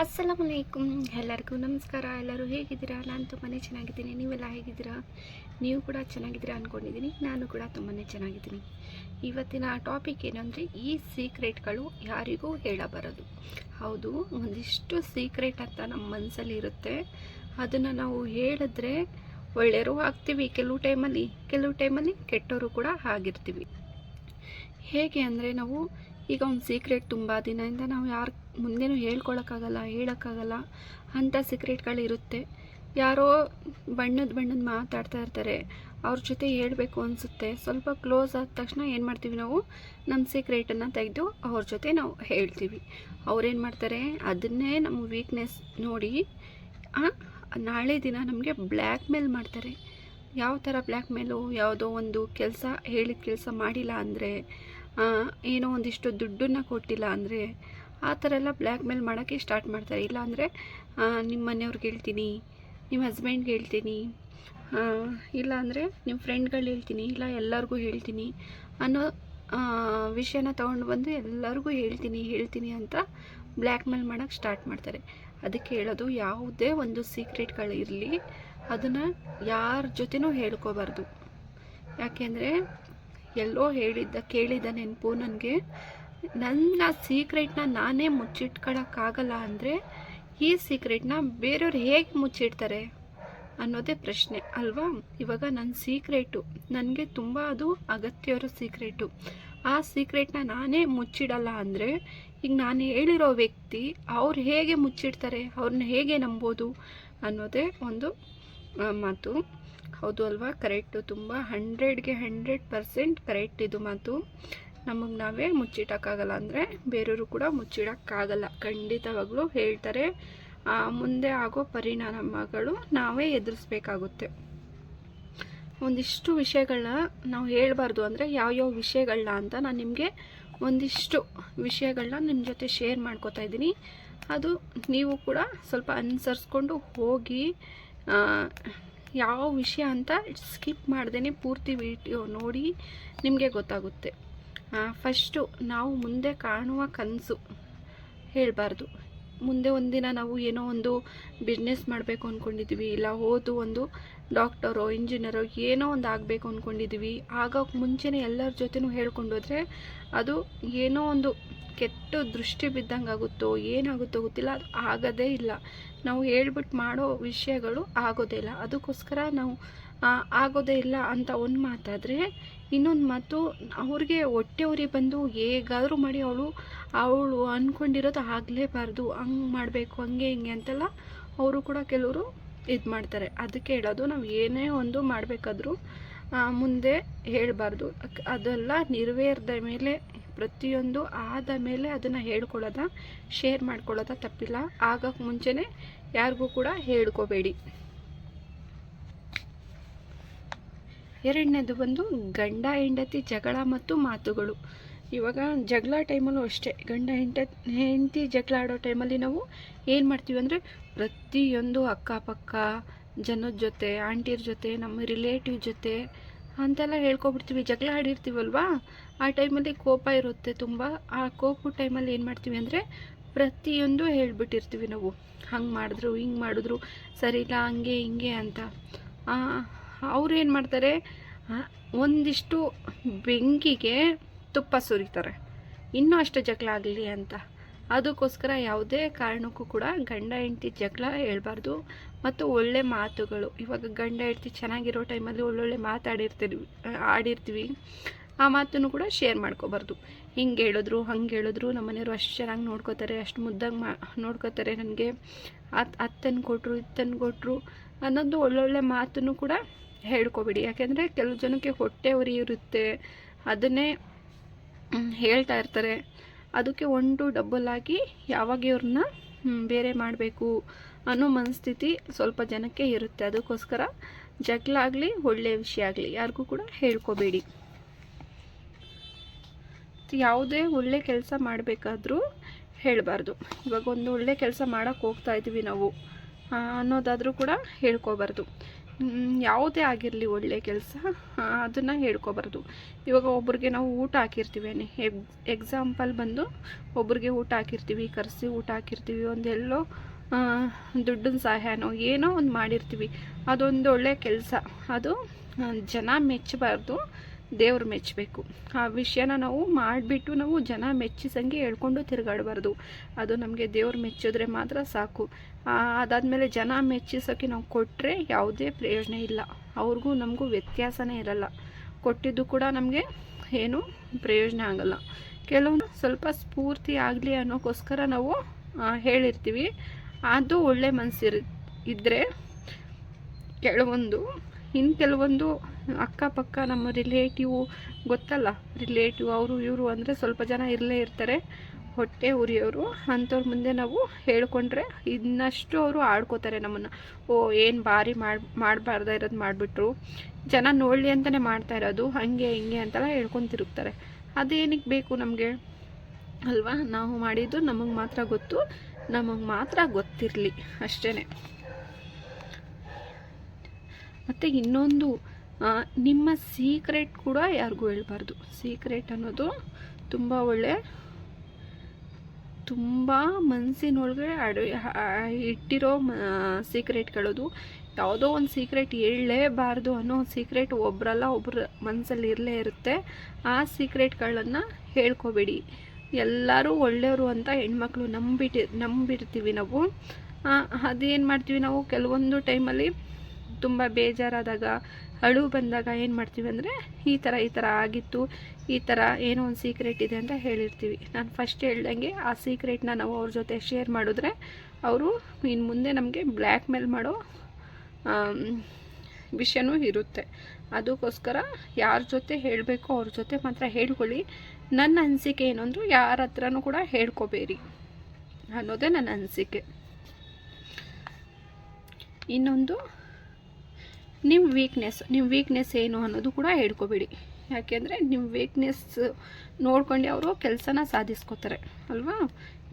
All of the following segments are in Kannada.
ಅಸ್ಸಲಾಮಲೈಕುಮ್ ಎಲ್ಲರಿಗೂ ನಮಸ್ಕಾರ. ಎಲ್ಲರೂ ಹೇಗಿದ್ದೀರಾ? ನಾನು ತುಂಬಾ ಚೆನ್ನಾಗಿದ್ದೀನಿ. ನೀವೆಲ್ಲ ಹೇಗಿದ್ದೀರಾ? ನೀವು ಕೂಡ ಚೆನ್ನಾಗಿದ್ದೀರಾ ಅಂದ್ಕೊಂಡಿದ್ದೀನಿ ನಾನು ಕೂಡ ತುಂಬಾ ಚೆನ್ನಾಗಿದ್ದೀನಿ. ಇವತ್ತಿನ ಟಾಪಿಕ್ ಏನಂದರೆ ಈ ಸೀಕ್ರೆಟ್ಗಳು ಯಾರಿಗೂ ಹೇಳಬಾರದು. ಹೌದು, ಒಂದಿಷ್ಟು ಸೀಕ್ರೆಟ್ ಅಂತ ನಮ್ಮ ಮನಸ್ಸಲ್ಲಿ ಇರುತ್ತೆ. ಅದನ್ನು ನಾವು ಹೇಳಿದ್ರೆ ಒಳ್ಳೆಯರು ಆಗ್ತೀವಿ. ಕೆಲವು ಟೈಮಲ್ಲಿ ಕೆಲವು ಟೈಮಲ್ಲಿ ಕೆಟ್ಟವರು ಕೂಡ ಆಗಿರ್ತೀವಿ. ಹೇಗೆ ಅಂದರೆ ನಾವು ಈಗ ಒಂದು ಸೀಕ್ರೆಟ್ ತುಂಬ ದಿನದಿಂದ ನಾವು ಯಾರು ಮುಂದೇನೂ ಹೇಳ್ಕೊಳಕ್ಕಾಗಲ್ಲ, ಹೇಳೋಕ್ಕಾಗಲ್ಲ, ಅಂಥ ಸೀಕ್ರೆಟ್ಗಳಿರುತ್ತೆ ಯಾರೋ ಬಣ್ಣದ ಬಣ್ಣದ ಮಾತಾಡ್ತಾ ಇರ್ತಾರೆ. ಅವ್ರ ಜೊತೆ ಹೇಳಬೇಕು ಅನಿಸುತ್ತೆ. ಸ್ವಲ್ಪ ಕ್ಲೋಸ್ ಆದ ತಕ್ಷಣ ಏನು ಮಾಡ್ತೀವಿ ನಾವು? ನಮ್ಮ ಸೀಕ್ರೆಟನ್ನು ತೆಗೆದು ಅವ್ರ ಜೊತೆ ನಾವು ಹೇಳ್ತೀವಿ. ಅವ್ರೇನು ಮಾಡ್ತಾರೆ? ಅದನ್ನೇ ನಮ್ಮ ವೀಕ್ನೆಸ್ ನೋಡಿ ನಾಳೆ ದಿನ ನಮಗೆ ಬ್ಲ್ಯಾಕ್ ಮೇಲ್ ಮಾಡ್ತಾರೆ. ಯಾವ ಥರ ಬ್ಲ್ಯಾಕ್ ಮೇಲು ಯಾವುದೋ ಒಂದು ಕೆಲಸ ಹೇಳಿದ ಕೆಲಸ ಮಾಡಿಲ್ಲ ಅಂದರೆ ಏನೋ ಒಂದಿಷ್ಟು ದುಡ್ಡನ್ನು ಕೊಟ್ಟಿಲ್ಲ ಅಂದರೆ ಆ ಥರ ಎಲ್ಲ ಬ್ಲ್ಯಾಕ್ ಮೇಲ್ ಮಾಡೋಕ್ಕೆ ಸ್ಟಾರ್ಟ್ ಮಾಡ್ತಾರೆ. ಇಲ್ಲ ಅಂದರೆ ನಿಮ್ಮ ಮನೆಯವ್ರಿಗೆ ಹೇಳ್ತೀನಿ, ನಿಮ್ಮ ಹಸ್ಬೆಂಡ್ಗೆ ಹೇಳ್ತೀನಿ ಇಲ್ಲ ಅಂದರೆ ನಿಮ್ಮ ಫ್ರೆಂಡ್ಗಳು ಹೇಳ್ತೀನಿ, ಇಲ್ಲ ಎಲ್ಲರಿಗೂ ಹೇಳ್ತೀನಿ ಅನ್ನೋ ವಿಷಯನ ತೊಗೊಂಡು ಬಂದು ಎಲ್ಲರಿಗೂ ಹೇಳ್ತೀನಿ ಹೇಳ್ತೀನಿ ಅಂತ ಬ್ಲ್ಯಾಕ್ ಮೇಲ್ ಮಾಡೋಕ್ಕೆ ಸ್ಟಾರ್ಟ್ ಮಾಡ್ತಾರೆ. ಅದಕ್ಕೆ ಹೇಳೋದು ಯಾವುದೇ ಒಂದು ಸೀಕ್ರೆಟ್ಗಳಿರಲಿ ಅದನ್ನು ಯಾರ ಜೊತೆನೂ ಹೇಳ್ಕೋಬಾರ್ದು. ಯಾಕೆಂದರೆ ಎಲ್ಲೋ ಹೇಳಿದ್ದ, ಕೇಳಿದ ನೆನಪು ನನಗೆ. ನನ್ನ ಸೀಕ್ರೆಟ್ನ ನಾನೇ ಮುಚ್ಚಿಟ್ಕೊಳ್ಳೋಕ್ಕಾಗಲ್ಲ ಅಂದರೆ ಈ ಸೀಕ್ರೆಟ್ನ ಬೇರೆಯವ್ರು ಹೇಗೆ ಮುಚ್ಚಿಡ್ತಾರೆ ಅನ್ನೋದೇ ಪ್ರಶ್ನೆ ಅಲ್ವಾ? ಇವಾಗ ನನ್ನ ಸೀಕ್ರೆಟು ನನಗೆ ತುಂಬ ಅದು ಅಗತ್ಯ ಇರೋ ಸೀಕ್ರೆಟು ಆ ಸೀಕ್ರೆಟ್ನ ನಾನೇ ಮುಚ್ಚಿಡಲ್ಲ ಅಂದರೆ ಈಗ ನಾನು ಹೇಳಿರೋ ವ್ಯಕ್ತಿ ಅವ್ರು ಹೇಗೆ ಮುಚ್ಚಿಡ್ತಾರೆ ಅವ್ರನ್ನ ಹೇಗೆ ನಂಬೋದು ಅನ್ನೋದೇ ಒಂದು ಮಾತು. ಹೌದು ಅಲ್ವಾ? ಕರೆಕ್ಟು ತುಂಬ ಹಂಡ್ರೆಡ್ಗೆ ಹಂಡ್ರೆಡ್ ಪರ್ಸೆಂಟ್ ಕರೆಕ್ಟ್ ಇದು ಮಾತು. ನಮಗೆ ನಾವೇ ಮುಚ್ಚಿಡೋಕ್ಕಾಗಲ್ಲ ಅಂದರೆ ಬೇರೆಯವರು ಕೂಡ ಮುಚ್ಚಿಡೋಕ್ಕಾಗಲ್ಲ. ಖಂಡಿತವಾಗ್ಲೂ ಹೇಳ್ತಾರೆ. ಮುಂದೆ ಆಗೋ ಪರಿಣಾಮಗಳು ನಾವೇ ಎದುರಿಸ್ಬೇಕಾಗುತ್ತೆ. ಒಂದಿಷ್ಟು ವಿಷಯಗಳನ್ನ ನಾವು ಹೇಳಬಾರ್ದು ಅಂದರೆ ಯಾವ್ಯಾವ ವಿಷಯಗಳನ್ನ ಅಂತ ನಾನು ನಿಮಗೆ ಒಂದಿಷ್ಟು ವಿಷಯಗಳನ್ನ ನಿಮ್ಮ ಜೊತೆ ಶೇರ್ ಮಾಡ್ಕೋತಾ ಇದ್ದೀನಿ. ಅದು ನೀವು ಕೂಡ ಸ್ವಲ್ಪ ಅನುಸರಿಸ್ಕೊಂಡು ಹೋಗಿ ಯಾವ ವಿಷಯ ಅಂತ ಸ್ಕಿಪ್ ಮಾಡ್ದೇ ಪೂರ್ತಿ ವಿಡಿಯೋ ನೋಡಿ ನಿಮಗೆ ಗೊತ್ತಾಗುತ್ತೆ. ಫಸ್ಟು ನಾವು ಮುಂದೆ ಕಾಣುವ ಕನಸು ಹೇಳಬಾರ್ದು. ಮುಂದೆ ಒಂದಿನ ನಾವು ಏನೋ ಒಂದು ಬಿಸ್ನೆಸ್ ಮಾಡಬೇಕು ಅಂದ್ಕೊಂಡಿದ್ವಿ ಇಲ್ಲ ಓದು ಒಂದು ಡಾಕ್ಟರೋ ಇಂಜಿನಿಯರೋ ಏನೋ ಒಂದು ಆಗಬೇಕು ಅಂದ್ಕೊಂಡಿದ್ವಿ ಆಗೋಕ್ಕೆ ಮುಂಚೆನೇ ಎಲ್ಲರ ಜೊತೆನೂ ಹೇಳ್ಕೊಂಡೋದ್ರೆ ಅದು ಏನೋ ಒಂದು ಕೆಟ್ಟ ದೃಷ್ಟಿ ಬಿದ್ದಂಗೆ ಆಗುತ್ತೋ ಏನಾಗುತ್ತೋ ಗೊತ್ತಿಲ್ಲ. ಅದು ಆಗೋದೇ ಇಲ್ಲ. ನಾವು ಹೇಳ್ಬಿಟ್ಟು ಮಾಡೋ ವಿಷಯಗಳು ಆಗೋದೇ ಇಲ್ಲ. ಅದಕ್ಕೋಸ್ಕರ ನಾವು ಆಗೋದೇ ಇಲ್ಲ ಅಂತ ಒಂದು ಮಾತಾದರೆ, ಇನ್ನೊಂದು ಮಾತು, ಅವ್ರಿಗೆ ಹೊಟ್ಟೆ ಉರಿ ಬಂದು ಹೇಗಾದರೂ ಮಾಡಿ ಅವಳು ಅವಳು ಅಂದ್ಕೊಂಡಿರೋದು ಆಗಲೇಬಾರ್ದು. ಹಂಗೆ ಮಾಡಬೇಕು, ಹಂಗೆ ಹಿಂಗೆ ಅಂತೆಲ್ಲ ಅವರು ಕೂಡ ಕೆಲವರು ಇದು ಮಾಡ್ತಾರೆ. ಅದಕ್ಕೆ ಹೇಳೋದು, ನಾವು ಏನೇ ಒಂದು ಮಾಡಬೇಕಾದ್ರೂ ಮುಂದೆ ಹೇಳಬಾರ್ದು. ಅದೆಲ್ಲ ನೆರವೇರಿದ ಮೇಲೆ, ಪ್ರತಿಯೊಂದು ಆದ ಮೇಲೆ ಅದನ್ನು ಹೇಳ್ಕೊಳ್ಳೋದ ಶೇರ್ ಮಾಡ್ಕೊಳ್ಳೋದ ತಪ್ಪಿಲ್ಲ. ಆಗ ಮುಂಚೆನೇ ಯಾರಿಗೂ ಕೂಡ ಹೇಳ್ಕೋಬೇಡಿ. ಎರಡನೇದು ಬಂದು ಗಂಡ, ಹೆಂಡತಿ, ಜಗಳ ಮತ್ತು ಮಾತುಗಳು. ಇವಾಗ ಜಗಳ ಟೈಮಲ್ಲೂ ಅಷ್ಟೇ. ಗಂಡ ಹೆಂಡ ಹೆಂಡತಿ ಜಗಳ ಆಡೋ ಟೈಮಲ್ಲಿ ನಾವು ಏನು ಮಾಡ್ತೀವಿ ಅಂದರೆ ಪ್ರತಿಯೊಂದು ಅಕ್ಕಪಕ್ಕ ಜನದ ಜೊತೆ, ಆಂಟಿಯರ ಜೊತೆ, ನಮ್ಮ ರಿಲೇಟಿವ್ ಜೊತೆ ಅಂತೆಲ್ಲ ಹೇಳ್ಕೊಬಿಡ್ತೀವಿ. ಜಗಳ ಆಡಿರ್ತೀವಲ್ವಾ? ಆ ಟೈಮಲ್ಲಿ ಕೋಪ ಇರುತ್ತೆ ತುಂಬ. ಆ ಕೋಪದ ಟೈಮಲ್ಲಿ ಏನು ಮಾಡ್ತೀವಿ ಅಂದರೆ ಪ್ರತಿಯೊಂದು ಹೇಳ್ಬಿಟ್ಟಿರ್ತೀವಿ ನಾವು. ಹಂಗೆ ಮಾಡಿದ್ರು, ಹಿಂಗೆ ಮಾಡಿದ್ರು, ಸರಿ ಹಂಗೆ, ಹಿಂಗೆ ಅಂತ. ಅವ್ರು ಏನು ಮಾಡ್ತಾರೆ? ಒಂದಿಷ್ಟು ಬೆಂಕಿಗೆ ತುಪ್ಪ ಸುರಿತಾರೆ. ಇನ್ನೂ ಅಷ್ಟು ಜಗಳ ಆಗಲಿ ಅಂತ. ಅದಕ್ಕೋಸ್ಕರ ಯಾವುದೇ ಕಾರಣಕ್ಕೂ ಕೂಡ ಗಂಡ, ಹೆಂಡತಿ ಜಗಳ ಹೇಳ್ಬಾರ್ದು. ಮತ್ತು ಒಳ್ಳೆ ಮಾತುಗಳು. ಇವಾಗ ಗಂಡ, ಹೆಂಡತಿ ಚೆನ್ನಾಗಿರೋ ಟೈಮಲ್ಲಿ ಒಳ್ಳೊಳ್ಳೆ ಮಾತಾಡಿರ್ತೀವಿ ಆಡಿರ್ತೀವಿ. ಆ ಮಾತನ್ನು ಕೂಡ ಶೇರ್ ಮಾಡ್ಕೋಬಾರ್ದು. ಹಿಂಗೆ ಹೇಳಿದ್ರು, ಹಂಗೆ ಹೇಳಿದ್ರು, ನಮ್ಮ ಮನೆಯವರು ಅಷ್ಟು ಚೆನ್ನಾಗಿ ನೋಡ್ಕೋತಾರೆ, ಅಷ್ಟು ಮುದ್ದಾಗಿ ಮಾ, ನೋಡ್ಕೋತಾರೆ ನನಗೆ. ಅತ್ ಅತ್ತನ್ನು ಕೊಟ್ಟರು ಇತ್ತನ್ನು ಕೊಟ್ಟರು ಅನ್ನೋದು ಒಳ್ಳೊಳ್ಳೆ ಮಾತನ್ನು ಕೂಡ ಹೇಳ್ಕೊಬಿಡಿ. ಯಾಕೆಂದರೆ ಕೆಲವು ಜನಕ್ಕೆ ಹೊಟ್ಟೆ ಉರಿ ಇರುತ್ತೆ ಅದನ್ನೇ ಹೇಳ್ತಾ ಇರ್ತಾರೆ. ಅದಕ್ಕೆ ಒಂದು ಡಬಲ್ ಆಗಿ ಯಾವಾಗ ಇವ್ರನ್ನ ಬೇರೆ ಮಾಡಬೇಕು ಅನ್ನೋ ಮನಸ್ಥಿತಿ ಸ್ವಲ್ಪ ಜನಕ್ಕೆ ಇರುತ್ತೆ. ಅದಕ್ಕೋಸ್ಕರ ಜಗಳಾಗಲಿ ಒಳ್ಳೆಯ ವಿಷಯ ಆಗಲಿ, ಯಾರಿಗೂ ಕೂಡ ಹೇಳ್ಕೋಬೇಡಿ. ಯಾವುದೇ ಒಳ್ಳೆ ಕೆಲಸ ಮಾಡಬೇಕಾದ್ರೂ ಹೇಳಬಾರ್ದು. ಇವಾಗ ಒಂದು ಒಳ್ಳೆ ಕೆಲಸ ಮಾಡೋಕ್ಕೆ ಹೋಗ್ತಾ ಇದ್ದೀವಿ ನಾವು ಅನ್ನೋದಾದರೂ ಕೂಡ ಹೇಳ್ಕೊಬಾರ್ದು. ಯಾವುದೇ ಆಗಿರಲಿ ಒಳ್ಳೆ ಕೆಲಸ ಅದನ್ನು ಹೇಳ್ಕೊಬಾರ್ದು. ಇವಾಗ ಒಬ್ರಿಗೆ ನಾವು ಊಟ ಹಾಕಿರ್ತೀವಿ ಎಗ್ ಎಕ್ಸಾಂಪಲ್ ಬಂದು ಒಬ್ರಿಗೆ ಊಟ ಹಾಕಿರ್ತೀವಿ, ಕರೆಸಿ ಊಟ ಹಾಕಿರ್ತೀವಿ, ಒಂದೆಲ್ಲೋ ದುಡ್ಡಿನ ಸಹಾಯನೋ ಏನೋ ಒಂದು ಮಾಡಿರ್ತೀವಿ. ಅದೊಂದು ಒಳ್ಳೆ ಕೆಲಸ. ಅದು ಜನ ಮೆಚ್ಚಬಾರ್ದು. ದೇವ್ರು ಮೆಚ್ಚಬೇಕು ಆ ವಿಷಯನ ನಾವು ಮಾಡಿಬಿಟ್ಟು ನಾವು ಜನ ಮೆಚ್ಚಿಸಂಗೆ ಹೇಳ್ಕೊಂಡು ತಿರುಗಾಡಬಾರ್ದು. ಅದು ನಮಗೆ ದೇವ್ರು ಮೆಚ್ಚಿದ್ರೆ ಮಾತ್ರ ಸಾಕು. ಅದಾದಮೇಲೆ ಜನ ಮೆಚ್ಚಿಸೋಕ್ಕೆ ನಾವು ಕೊಟ್ಟರೆ ಯಾವುದೇ ಪ್ರಯೋಜನ ಇಲ್ಲ. ಅವ್ರಿಗೂ ನಮಗೂ ವ್ಯತ್ಯಾಸನೇ ಇರಲ್ಲ. ಕೊಟ್ಟಿದ್ದು ಕೂಡ ನಮಗೆ ಏನು ಪ್ರಯೋಜನ ಆಗಲ್ಲ. ಕೆಲವೊಂದು ಸ್ವಲ್ಪ ಸ್ಫೂರ್ತಿ ಆಗಲಿ ಅನ್ನೋಕ್ಕೋಸ್ಕರ ನಾವು ಹೇಳಿರ್ತೀವಿ. ಅದು ಒಳ್ಳೆ ಮನಸ್ಸಿರ್ ಇದ್ದರೆ ಕೆಲವೊಂದು ಇನ್ನು ಕೆಲವೊಂದು ಅಕ್ಕಪಕ್ಕ ನಮ್ಮ ರಿಲೇಟಿವ್ ಗೊತ್ತಲ್ಲ ರಿಲೇಟಿವ್ ಅವರು ಇವರು ಅಂದರೆ ಸ್ವಲ್ಪ ಜನ ಇರಲೇ ಇರ್ತಾರೆ, ಹೊಟ್ಟೆ ಉರಿಯೋರು. ಅಂಥವ್ರ ಮುಂದೆ ನಾವು ಹೇಳ್ಕೊಂಡ್ರೆ ಇನ್ನಷ್ಟು ಅವರು ಆಡ್ಕೋತಾರೆ ನಮ್ಮನ್ನು. ಓ, ಏನು ಭಾರಿ ಮಾಡಿ, ಮಾಡಬಾರ್ದ ಇರೋದು ಮಾಡಿಬಿಟ್ರು. ಜನ ನೋಡಲಿ ಅಂತಲೇ ಮಾಡ್ತಾ ಇರೋದು, ಹಾಗೆ, ಹಿಂಗೆ ಅಂತೆಲ್ಲ ಹೇಳ್ಕೊತಿರುತ್ತಾರೆ ತಿರುಗ್ತಾರೆ. ಅದೇನಕ್ಕೆ ಬೇಕು ನಮಗೆ? ಅಲ್ವಾ? ನಾವು ಮಾಡಿದ್ದು ನಮಗೆ ಮಾತ್ರ ಗೊತ್ತು, ನಮಗೆ ಮಾತ್ರ ಗೊತ್ತಿರಲಿ ಅಷ್ಟೇ ಮತ್ತು ಇನ್ನೊಂದು ನಿಮ್ಮ ಸೀಕ್ರೆಟ್ ಕೂಡ ಯಾರಿಗೂ ಹೇಳ್ಬಾರ್ದು. ಸೀಕ್ರೆಟ್ ಅನ್ನೋದು ತುಂಬ ಒಳ್ಳೆ, ತುಂಬ ಮನಸ್ಸಿನೊಳಗೆ ಅಡು ಇಟ್ಟಿರೋ ಮ ಸೀಕ್ರೆಟ್ಗಳದು ಯಾವುದೋ ಒಂದು ಸೀಕ್ರೆಟ್ ಹೇಳಲೇಬಾರ್ದು ಅನ್ನೋ ಸೀಕ್ರೆಟ್ ಒಬ್ರಲ್ಲ ಒಬ್ಬರ ಮನಸ್ಸಲ್ಲಿ ಇರಲೇ ಇರುತ್ತೆ. ಆ ಸೀಕ್ರೆಟ್ಗಳನ್ನು ಹೇಳ್ಕೊಬೇಡಿ. ಎಲ್ಲರೂ ಒಳ್ಳೆಯವರು ಅಂತ ಹೆಣ್ಮಕ್ಳು ನಂಬಿಟ್ಟು ನಂಬಿರ್ತೀವಿ ನಾವು. ಅದೇನು ಮಾಡ್ತೀವಿ ನಾವು? ಕೆಲವೊಂದು ಟೈಮಲ್ಲಿ ತುಂಬ ಬೇಜಾರಾದಾಗ ಅಳು ಬಂದಾಗ ಏನು ಮಾಡ್ತೀವಿ ಅಂದರೆ ಈ ಥರ ಈ ಥರ ಆಗಿತ್ತು, ಈ ಥರ ಏನೋ ಒಂದು ಸೀಕ್ರೆಟ್ ಇದೆ ಅಂತ ಹೇಳಿರ್ತೀವಿ. ನಾನು ಫಸ್ಟ್ ಹೇಳ್ದಂಗೆ ಆ ಸೀಕ್ರೆಟ್ನ ನಾವು ಅವ್ರ ಜೊತೆ ಶೇರ್ ಮಾಡಿದ್ರೆ ಅವರು ಇನ್ನು ಮುಂದೆ ನಮಗೆ ಬ್ಲ್ಯಾಕ್ ಮೇಲ್ ಮಾಡೋ ವಿಷಯನೂ ಇರುತ್ತೆ. ಅದಕ್ಕೋಸ್ಕರ ಯಾರ ಜೊತೆ ಹೇಳಬೇಕು ಅವ್ರ ಜೊತೆ ಮಾತ್ರ ಹೇಳ್ಕೊಳ್ಳಿ. ನನ್ನ ಅನಿಸಿಕೆ ಏನು ಅಂದರೂ ಯಾರ ಹತ್ರನೂ ಕೂಡ ಹೇಳ್ಕೊಬೇಡಿ ಅನ್ನೋದೇ ನನ್ನ ಅನಿಸಿಕೆ. ಇನ್ನೊಂದು ನಿಮ್ಮ ವೀಕ್ನೆಸ್ ನಿಮ್ಮ ವೀಕ್ನೆಸ್ ಏನು ಅನ್ನೋದು ಕೂಡ ಹೇಳ್ಕೊಬೇಡಿ. ಯಾಕೆಂದರೆ ನಿಮ್ಮ ವೀಕ್ನೆಸ್ ನೋಡ್ಕೊಂಡು ಅವರು ಕೆಲಸನ ಸಾಧಿಸ್ಕೋತಾರೆ, ಅಲ್ವಾ?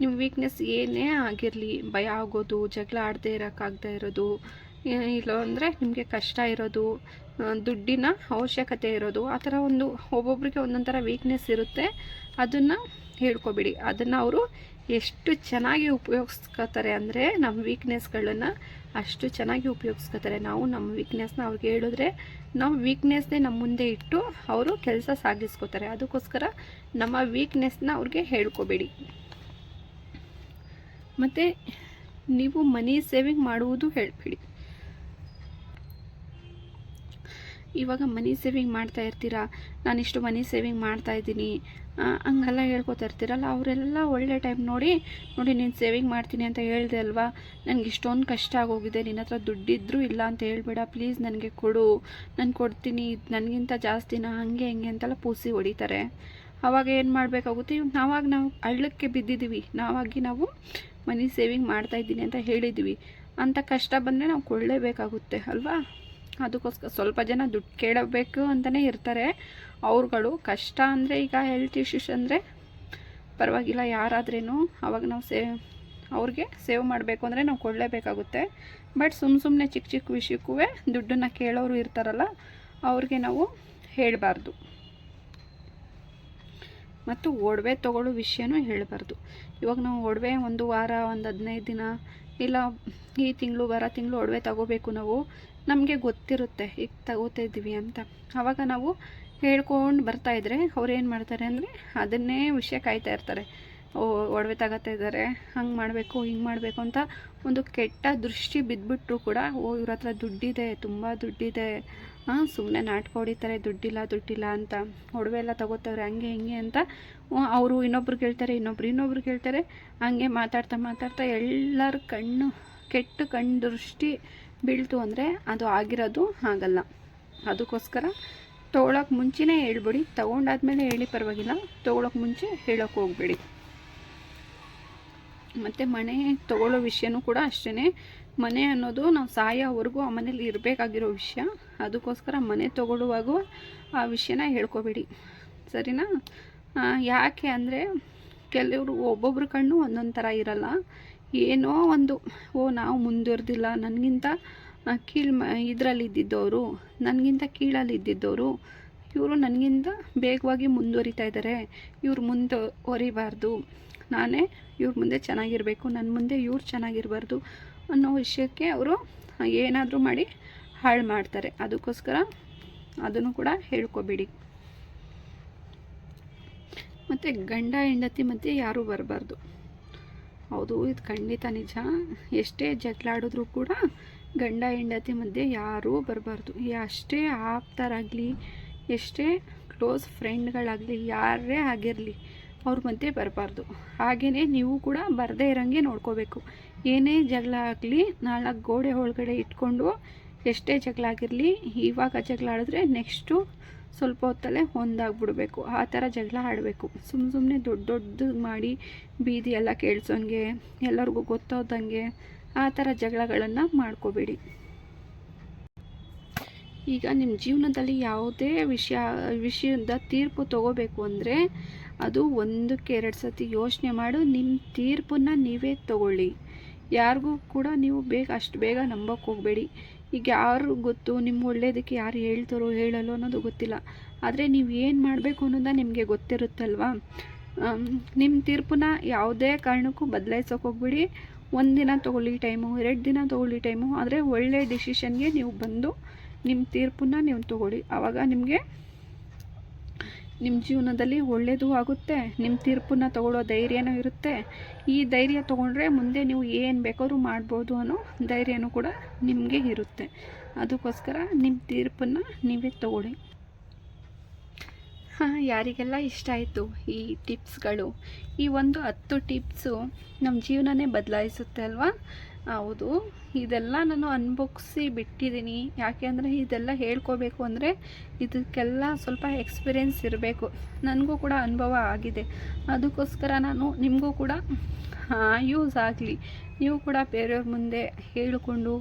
ನಿಮ್ಮ ವೀಕ್ನೆಸ್ ಏನೇ ಆಗಿರಲಿ, ಭಯ ಆಗೋದು, ಜಗಳ ಆಡದೇ ಇರೋಕ್ಕಾಗದೇ ಇರೋದು ಇಲ್ಲ ಅಂದರೆ ನಿಮಗೆ ಕಷ್ಟ ಇರೋದು ದುಡ್ಡಿನ ಅವಶ್ಯಕತೆ ಇರೋದು, ಆ ಥರ ಒಂದು ಒಬ್ಬೊಬ್ರಿಗೆ ಒಂದೊಂದು ಥರ ವೀಕ್ನೆಸ್ ಇರುತ್ತೆ. ಅದನ್ನು ಹೇಳ್ಕೊಬಿಡಿ. ಅದನ್ನು ಅವರು ಎಷ್ಟು ಚೆನ್ನಾಗಿ ಉಪಯೋಗಿಸ್ಕೋತಾರೆ ಅಂದರೆ ನಮ್ಮ ವೀಕ್ನೆಸ್ಗಳನ್ನು ಅಷ್ಟು ಚೆನ್ನಾಗಿ ಉಪಯೋಗಿಸ್ಕೋತಾರೆ. ನಾವು ನಮ್ಮ ವೀಕ್ನೆಸ್ನ ಅವ್ರಿಗೆ ಹೇಳಿದ್ರೆ ನಮ್ಮ ವೀಕ್ನೆಸ್ನೇ ನಮ್ಮ ಮುಂದೆ ಇಟ್ಟು ಅವರು ಕೆಲಸ ಸಾಗಿಸ್ಕೋತಾರೆ. ಅದಕ್ಕೋಸ್ಕರ ನಮ್ಮ ವೀಕ್ನೆಸ್ನ ಅವ್ರಿಗೆ ಹೇಳ್ಕೊಬೇಡಿ. ಮತ್ತು ನೀವು ಮನಿ ಸೇವಿಂಗ್ ಮಾಡುವುದು ಹೇಳಬೇಡಿ. ಇವಾಗ ಮನಿ ಸೇವಿಂಗ್ ಮಾಡ್ತಾ ಇರ್ತೀರಾ? ನಾನಿಷ್ಟು ಮನಿ ಸೇವಿಂಗ್ ಮಾಡ್ತಾ ಇದ್ದೀನಿ. ಹಂಗೆಲ್ಲ ಹೇಳ್ಕೊತಾ ಇರ್ತೀರಲ್ಲ, ಅವರೆಲ್ಲ ಒಳ್ಳೆ ಟೈಮ್ ನೋಡಿ ನೋಡಿ ನೀನು ಸೇವಿಂಗ್ ಮಾಡ್ತೀನಿ ಅಂತ ಹೇಳ್ದೆ ಅಲ್ವಾ? ನನಗೆ ಇಷ್ಟೊಂದು ಕಷ್ಟ ಆಗೋಗಿದೆ ನಿನ್ನ ಹತ್ರ ದುಡ್ಡಿದ್ದರೂ ಇಲ್ಲ ಅಂತ ಹೇಳ್ಬೇಡ ಪ್ಲೀಸ್ ನನಗೆ ಕೊಡು. ನಾನು ಕೊಡ್ತೀನಿ, ನನಗಿಂತ ಜಾಸ್ತಿನ ಹಂಗೆ ಹಿಂಗೆ ಅಂತೆಲ್ಲ ಪೂಸಿ ಹೊಡಿತಾರೆ. ಆವಾಗ ಏನು ಮಾಡಬೇಕಾಗುತ್ತೆ ನಾವಾಗ ನಾವು ಹಳ್ಳಕ್ಕೆ ಬಿದ್ದಿದ್ದೀವಿ. ನಾವಾಗಿ ನಾವು ಮನಿ ಸೇವಿಂಗ್ ಮಾಡ್ತಾ ಇದ್ದೀನಿ ಅಂತ ಹೇಳಿದ್ವಿ ಅಂಥ ಕಷ್ಟ ಬಂದರೆ ನಾವು ಕೊಡಲೇಬೇಕಾಗುತ್ತೆ, ಅಲ್ವಾ? ಅದಕ್ಕೋಸ್ಕರ ಸ್ವಲ್ಪ ಜನ ದುಡ್ಡು ಕೇಳಬೇಕು ಅಂತಲೇ ಇರ್ತಾರೆ. ಅವ್ರುಗಳು ಕಷ್ಟ ಅಂದರೆ ಈಗ ಹೆಲ್ತ್ ಇಶ್ಯೂಸ್ ಅಂದರೆ ಪರವಾಗಿಲ್ಲ, ಯಾರಾದ್ರೇನು ಅವಾಗ ನಾವು ಸೇವ್ ಅವ್ರಿಗೆ ಸೇವ್ ಮಾಡಬೇಕು ಅಂದರೆ ನಾವು ಕೊಡಲೇಬೇಕಾಗುತ್ತೆ. ಬಟ್ ಸುಮ್ಮ ಸುಮ್ಮನೆ ಚಿಕ್ಕ ಚಿಕ್ಕ ವಿಷಯಕ್ಕೂ ದುಡ್ಡನ್ನು ಕೇಳೋರು ಇರ್ತಾರಲ್ಲ, ಅವ್ರಿಗೆ ನಾವು ಹೇಳಬಾರ್ದು. ಮತ್ತು ಒಡವೆ ತೊಗೊಳ್ಳೋ ವಿಷಯನೂ ಹೇಳಬಾರ್ದು. ಇವಾಗ ನಾವು ಒಡವೆ ಒಂದು ವಾರ, ಒಂದು ಹದಿನೈದು ದಿನ, ಇಲ್ಲ ಈ ತಿಂಗಳು ವಾರ ತಿಂಗಳು ಒಡವೆ ತಗೋಬೇಕು ನಾವು. ನಮಗೆ ಗೊತ್ತಿರುತ್ತೆ, ಈಗ ತಗೋತಾ ಇದ್ದೀವಿ ಅಂತ. ಆವಾಗ ನಾವು ಹೇಳ್ಕೊಂಡು ಬರ್ತಾಯಿದ್ರೆ ಅವ್ರು ಏನು ಮಾಡ್ತಾರೆ ಅಂದರೆ ಅದನ್ನೇ ವಿಷಯ ಕಾಯ್ತಾ ಇರ್ತಾರೆ. ಓ, ಒಡವೆ ತಗೋತಾ ಇದ್ದಾರೆ ಹಂಗೆ ಮಾಡಬೇಕು, ಹಿಂಗೆ ಮಾಡಬೇಕು ಅಂತ ಒಂದು ಕೆಟ್ಟ ದೃಷ್ಟಿ ಬಿದ್ದುಬಿಟ್ರು ಕೂಡ, ಓ, ಇವ್ರ ಹತ್ರ ದುಡ್ಡಿದೆ, ತುಂಬ ದುಡ್ಡಿದೆ. ಹಾಂ ಸುಮ್ಮನೆ ನಾಟಕ ಹೊಡಿತಾರೆ, ದುಡ್ಡಿಲ್ಲ ದುಡ್ಡಿಲ್ಲ ಅಂತ. ಒಡವೆ ಎಲ್ಲ ತಗೋತವ್ರೆ, ಹಂಗೆ, ಹಿಂಗೆ ಅಂತ. ಅವರು ಇನ್ನೊಬ್ರು ಕೇಳ್ತಾರೆ, ಇನ್ನೊಬ್ರು ಇನ್ನೊಬ್ರು ಕೇಳ್ತಾರೆ. ಹಂಗೆ ಮಾತಾಡ್ತಾ ಮಾತಾಡ್ತಾ ಎಲ್ಲರ ಕಣ್ಣು, ಕೆಟ್ಟ ಕಣ್ಣು ದೃಷ್ಟಿ ಬೀಳ್ತು ಅಂದರೆ ಅದು ಆಗಿರೋದು ಆಗಲ್ಲ ಅದಕ್ಕೋಸ್ಕರ ತೊಗೊಳಕ್ಕೆ ಮುಂಚೆನೇ ಹೇಳ್ಬಿಡಿ. ತೊಗೊಂಡಾದ್ಮೇಲೆ ಹೇಳಿ ಪರವಾಗಿಲ್ಲ. ತೊಗೊಳಕ್ಕೆ ಮುಂಚೆ ಹೇಳೋಕ್ಕೆ ಹೋಗಬೇಡಿ. ಮತ್ತು ಮನೆ ತೊಗೊಳ್ಳೋ ವಿಷಯನೂ ಕೂಡ ಅಷ್ಟೇ ಮನೆ ಅನ್ನೋದು ನಾವು ಸಾಯೋವರೆಗೂ ಆ ಮನೇಲಿ ಇರಬೇಕಾಗಿರೋ ವಿಷಯ. ಅದಕ್ಕೋಸ್ಕರ ಮನೆ ತೊಗೊಳ್ಳುವಾಗ ಆ ವಿಷಯನ ಹೇಳ್ಕೊಬೇಡಿ. ಸರಿನಾ? ಯಾಕೆ ಅಂದರೆ ಕೆಲವರು ಒಬ್ಬೊಬ್ರ ಕಣ್ಣು ಒಂದೊಂದು ಥರ ಇರಲ್ಲ. ಏನೋ ಒಂದು, ಓ ನಾವು ಮುಂದುವರೆದಿಲ್ಲ, ನನಗಿಂತ ಕೀಳು ಇದರಲ್ಲಿ ಇದ್ದಿದ್ದವರು ನನಗಿಂತ ಕೀಳಲ್ಲಿ ಇದ್ದಿದ್ದವರು ಇವರು ನನಗಿಂತ ಬೇಗವಾಗಿ ಮುಂದುವರಿತಾ ಇದ್ದಾರೆ ಇವ್ರು ಮುಂದುವರಿಬಾರ್ದು ನಾನೇ ಇವ್ರ ಮುಂದೆ ಚೆನ್ನಾಗಿರಬೇಕು ನನ್ನ ಮುಂದೆ ಇವ್ರು ಚೆನ್ನಾಗಿರಬಾರ್ದು ಅನ್ನೋ ವಿಷಯಕ್ಕೆ ಅವರು ಏನಾದರೂ ಮಾಡಿ ಹಾಳು ಮಾಡ್ತಾರೆ. ಅದಕ್ಕೋಸ್ಕರ ಅದನ್ನು ಕೂಡ ಹೇಳ್ಕೊಬೇಡಿ. ಮತ್ತು ಗಂಡ, ಹೆಂಡತಿ ಮಧ್ಯೆ ಯಾರೂ ಬರಬಾರ್ದು. ಹೌದು, ಇದು ಖಂಡಿತ ನಿಜ. ಎಷ್ಟೇ ಜಗಳಾಡಿದ್ರೂ ಕೂಡ ಗಂಡ, ಹೆಂಡತಿ ಮಧ್ಯೆ ಯಾರೂ ಬರಬಾರ್ದು. ಅಷ್ಟೇ ಆಪ್ತರಾಗಲಿ, ಎಷ್ಟೇ ಕ್ಲೋಸ್ ಫ್ರೆಂಡ್ಗಳಾಗಲಿ, ಯಾರೇ ಆಗಿರಲಿ ಅವ್ರ ಮಧ್ಯೆ ಬರಬಾರ್ದು. ಹಾಗೆಯೇ ನೀವು ಕೂಡ ಬರದೇ ಇರೋಂಗೆ ನೋಡ್ಕೋಬೇಕು. ಏನೇ ಜಗಳ ಆಗಲಿ ನಾಲ್ಕು ಗೋಡೆ ಒಳಗಡೆ ಇಟ್ಕೊಂಡು ಎಷ್ಟೇ ಜಗಳ ಆಗಿರಲಿ, ಇವಾಗ ಜಗಳ ಆಡಿದ್ರೆ ನೆಕ್ಸ್ಟು ಸ್ವಲ್ಪ ಹೊತ್ತಲ್ಲೇ ಒಂದಾಗ್ಬಿಡ್ಬೇಕು ಆ ಥರ ಜಗಳ ಆಡಬೇಕು. ಸುಮ್ಮ ಸುಮ್ಮನೆ ದೊಡ್ಡ ದೊಡ್ಡದು ಮಾಡಿ ಬೀದಿ ಎಲ್ಲ ಕೇಳಿಸೋಂಗೆ, ಎಲ್ಲರಿಗೂ ಗೊತ್ತೋದಂಗೆ ಆ ಥರ ಜಗಳಗಳನ್ನು ಮಾಡ್ಕೋಬೇಡಿ. ಈಗ ನಿಮ್ಮ ಜೀವನದಲ್ಲಿ ಯಾವುದೇ ವಿಷಯ, ವಿಷಯದ ತೀರ್ಪು ತಗೋಬೇಕು ಅಂದರೆ ಅದು ಒಂದಕ್ಕೆ ಎರಡು ಸತಿ ಯೋಚನೆ ಮಾಡು. ನಿಮ್ಮ ತೀರ್ಪನ್ನು ನೀವೇ ತಗೊಳ್ಳಿ. ಯಾರಿಗೂ ಕೂಡ ನೀವು ಬೇಗ, ಅಷ್ಟು ಬೇಗ ನಂಬಕ್ಕೆ ಹೋಗಬೇಡಿ. ಈಗ ಯಾರು ಗೊತ್ತು ನಿಮ್ಮ ಒಳ್ಳೇದಕ್ಕೆ ಯಾರು ಹೇಳ್ತಾರೋ ಹೇಳಲ್ಲೋ ಅನ್ನೋದು ಗೊತ್ತಿಲ್ಲ. ಆದರೆ ನೀವು ಏನು ಮಾಡಬೇಕು ಅನ್ನೋದ ನಿಮಗೆ ಗೊತ್ತಿರುತ್ತಲ್ವಾ? ನಿಮ್ಮ ತೀರ್ಪನ್ನ ಯಾವುದೇ ಕಾರಣಕ್ಕೂ ಬದಲಾಯಿಸೋಕೆ ಹೋಗ್ಬಿಡಿ. ಒಂದು ದಿನ ತೊಗೊಳ್ಳಿ ಟೈಮು, ಎರಡು ದಿನ ತೊಗೊಳ್ಳಿ ಟೈಮು, ಆದರೆ ಒಳ್ಳೆ ಡಿಸಿಷನ್ಗೆ ನೀವು ಬಂದು ನಿಮ್ಮ ತೀರ್ಪನ್ನ ನೀವು ತೊಗೊಳ್ಳಿ. ಆವಾಗ ನಿಮಗೆ ನಿಮ್ಮ ಜೀವನದಲ್ಲಿ ಒಳ್ಳೆಯದು ಆಗುತ್ತೆ ನಿಮ್ಮ ತೀರ್ಪನ್ನು ತಗೊಳ್ಳೋ ಧೈರ್ಯನೂ ಇರುತ್ತೆ. ಈ ಧೈರ್ಯ ತೊಗೊಂಡ್ರೆ ಮುಂದೆ ನೀವು ಏನು ಬೇಕಾದ್ರೂ ಮಾಡ್ಬೋದು ಅನ್ನೋ ಧೈರ್ಯನೂ ಕೂಡ ನಿಮಗೆ ಇರುತ್ತೆ. ಅದಕ್ಕೋಸ್ಕರ ನಿಮ್ಮ ತೀರ್ಪನ್ನು ನೀವೇ ತಗೊಳ್ಳಿ. ಯಾರಿಗೆಲ್ಲ ಇಷ್ಟ ಆಯಿತು ಈ ಟಿಪ್ಸ್ಗಳು? ಈ ಒಂದು ಹತ್ತು ಟಿಪ್ಸು ನಮ್ಮ ಜೀವನನೇ ಬದಲಾಯಿಸುತ್ತೆ ಅಲ್ವಾ? ಹೌದು. ಇದೆಲ್ಲ ನಾನು ಅನ್ಬೊಕ್ಸಿ ಬಿಟ್ಟಿದ್ದೀನಿ. ಯಾಕೆ ಅಂದರೆ ಇದೆಲ್ಲ ಹೇಳ್ಕೋಬೇಕು ಅಂದರೆ ಇದಕ್ಕೆಲ್ಲ ಸ್ವಲ್ಪ ಎಕ್ಸ್ಪೀರಿಯೆನ್ಸ್ ಇರಬೇಕು. ನನಗೂ ಕೂಡ ಅನುಭವ ಆಗಿದೆ. ಅದಕ್ಕೋಸ್ಕರ ನಾನು ನಿಮಗೂ ಕೂಡ ಯೂಸ್ ಆಗಲಿ. ನೀವು ಕೂಡ ಬೇರೆಯವ್ರ ಮುಂದೆ ಹೇಳಿಕೊಂಡು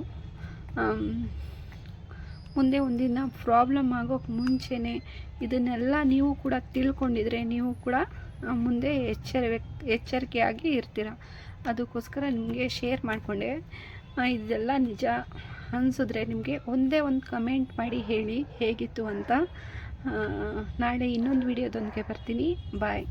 ಮುಂದೆ ಒಂದಿನ ಪ್ರಾಬ್ಲಮ್ ಆಗೋಕ್ಕೆ ಮುಂಚೆನೇ ಇದನ್ನೆಲ್ಲ ನೀವು ಕೂಡ ತಿಳ್ಕೊಂಡಿದ್ರೆ ನೀವು ಕೂಡ ಮುಂದೆ ಎಚ್ಚರ ಎಚ್ಚರಿಕೆಯಾಗಿ ಇರ್ತೀರ? ಅದಕ್ಕೋಸ್ಕರ ನಿಮಗೆ ಶೇರ್ ಮಾಡಿಕೊಂಡೆ. ಇದೆಲ್ಲ ನಿಜ. ಅನಿಸಿದ್ರೆ ನಿಮಗೆ ಒಂದೇ ಒಂದು ಕಮೆಂಟ್ ಮಾಡಿ ಹೇಳಿ ಹೇಗಿತ್ತು ಅಂತ. ನಾಳೆ ಇನ್ನೊಂದು ವಿಡಿಯೋದೊಂದಿಗೆ ಬರ್ತೀನಿ. ಬಾಯ್